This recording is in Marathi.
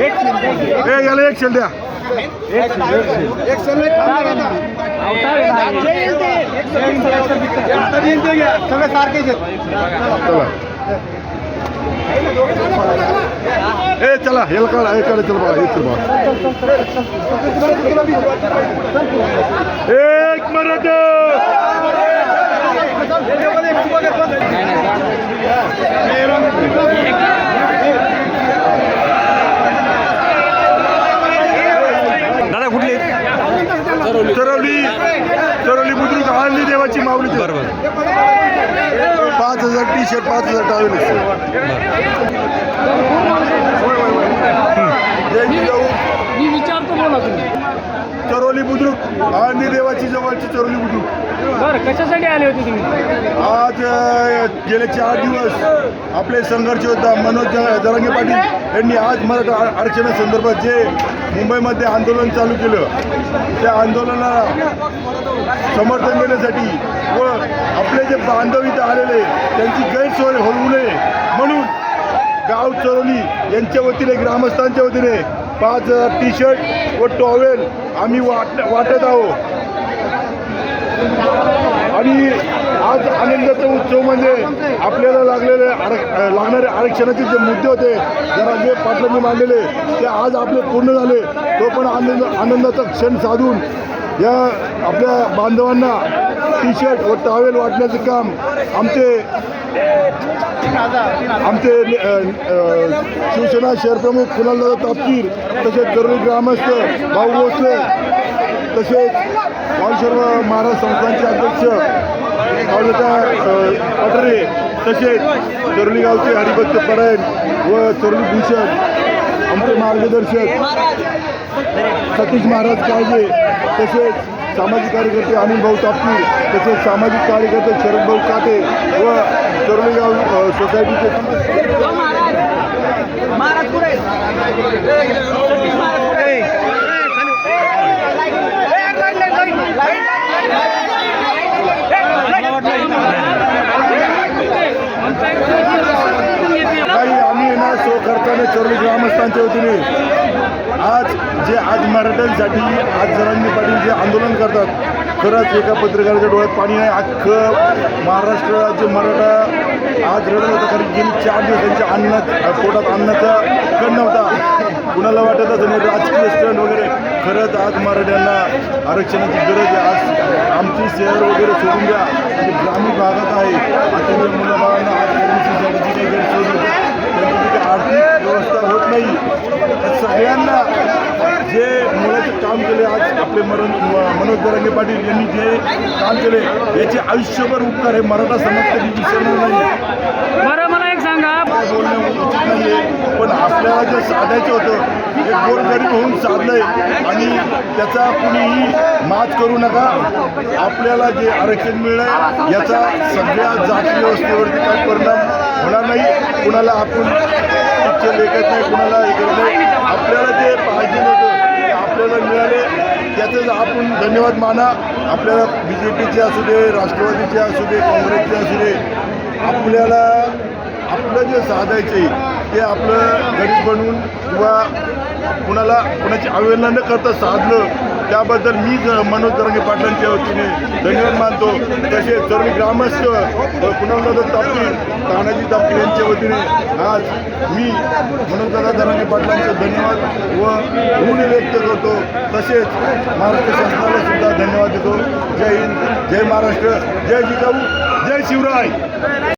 ए याला एक शेल द्या. सगळे सारखेच चला. ए चला याला काढा हे काढा चल एक चल बघा एक मरद चरवली चरवली बुद्रुक आणली देवाची माऊली बरोबर. पाच हजार टी शर्ट पाच हजार टावेल जय जिजाऊ मी विचारतो बोला तुम्ही. चरोली बुद्रुक आळंदी देवाची जवळची चरोली बुद्रुक. बरं कशासाठी आले होते तुम्ही? आज अ, गेले चार दिवस आपले संघर्ष होता. मनोज ज- जरांगे पाटील यांनी आज मराठा आ- आरक्षणासंदर्भात जे मुंबईमध्ये आंदोलन चालू केलं त्या आंदोलनाला समर्थन देण्यासाठी व आपले जे बांधव इथं आलेले त्यांची गैरसोय होऊ नये म्हणून गाव चरोली यांच्या वतीने ग्रामस्थांच्या वतीने पाच हजार टी शर्ट व टॉवेल आम्ही वाट वाटत आहोत. आणि आज आनंदाचा उत्सव म्हणजे आपल्याला लागलेले आरक लागणारे आरक्षणाचे जे मुद्दे होते जरा जे पाटलांनी मांडलेले ते आज आपले पूर्ण झाले तो पण आनंद आनंदाचा क्षण साधून या आपल्या बांधवांना टी शर्ट व टॉवेल वाटण्याचं काम आमचे आमचे शिवसेना शहरप्रमुख कुणालदादा तापकीर तसेच गरुड ग्रामस्थ भाऊ भोसले तसेच बालशर्व महाराज संस्थांचे अध्यक्ष बालता पटरे तसेच चरुली गावचे हरिभक्त परायण व चरुली भूषण आमचे मार्गदर्शक सतीश महाराज काळजे तसेच सामाजिक कार्यकर्ते अनिल भाऊ तापकीर तसेच सामाजिक कार्यकर्ते शरद भाऊ काटे व चरुलीगाव अ, सोसायटीचे निमित्ताने चोरली ग्रामस्थांच्या वतीने आज जे आज मराठ्यांसाठी आज जरांगी पाटील जे आंदोलन करतात खरंच एका पत्रकाराच्या डोळ्यात पाणी आहे. अख्खं महाराष्ट्र राज्य मराठा आज रडत होतं कारण गेली चार दिवस त्यांच्या अन्न पोटात अन्नाचा कण नव्हता. कुणाला वाटत असं नाही राजकीय स्टंट वगैरे खरंच आज मराठ्यांना आरक्षणाची गरज आहे. आज आमची शहर वगैरे सोडून द्या. ग्रामीण भागात आहे. आता मुलाबाळांना आज ॲडमिशनसाठी जी काही गैरसोय होते त्यांची तिथे आर्थिक व्यवस्था होत नाही. सगळ्यांना जे मुलाचं काम केले आज आपले मरण मनोज दरांगे पाटील यांनी जे काम केले याचे आयुष्यभर उपकार हे मराठा समाज कधी विसरणार नाही. बरं मला एक सांगा. बोलणं उचित नाही पण आपल्याला जे साधायचं होतं गोरगरीब होऊन साधलंय आणि त्याचा कुणीही मात करू नका. आपल्याला जे आरक्षण मिळलंय याचा सगळ्या जाती व्यवस्थेवरती काही परिणाम होणार नाही. कुणाला आपण पिक्चर ऐकत नाही कुणाला हे नाही. आपल्याला जे पाहिजे होतं ते आपल्याला मिळाले. त्याचं आपण धन्यवाद माना आपल्याला बी जे पीचे असू दे राष्ट्रवादीचे असू दे काँग्रेसचे असू दे आपल्याला आपलं जे साधायचं आहे ते आपलं गरीब बनवून किंवा कुणाला कुणाची अवहेलना न करता साधलं त्याबद्दल मी मनोज दरंगे पाटलांच्या वतीने धन्यवाद मानतो. तसेच सर्व ग्रामस्थ कुणालदादा तापकीर तानाजी तापकीर यांच्या वतीने आज मी मनोजदादा दरंगे पाटलांचे धन्यवाद व ऋण व्यक्त करतो. तसेच महाराष्ट्र शासनाला सुद्धा धन्यवाद देतो. जय हिंद जय महाराष्ट्र जय जिजाऊ जय शिवराय.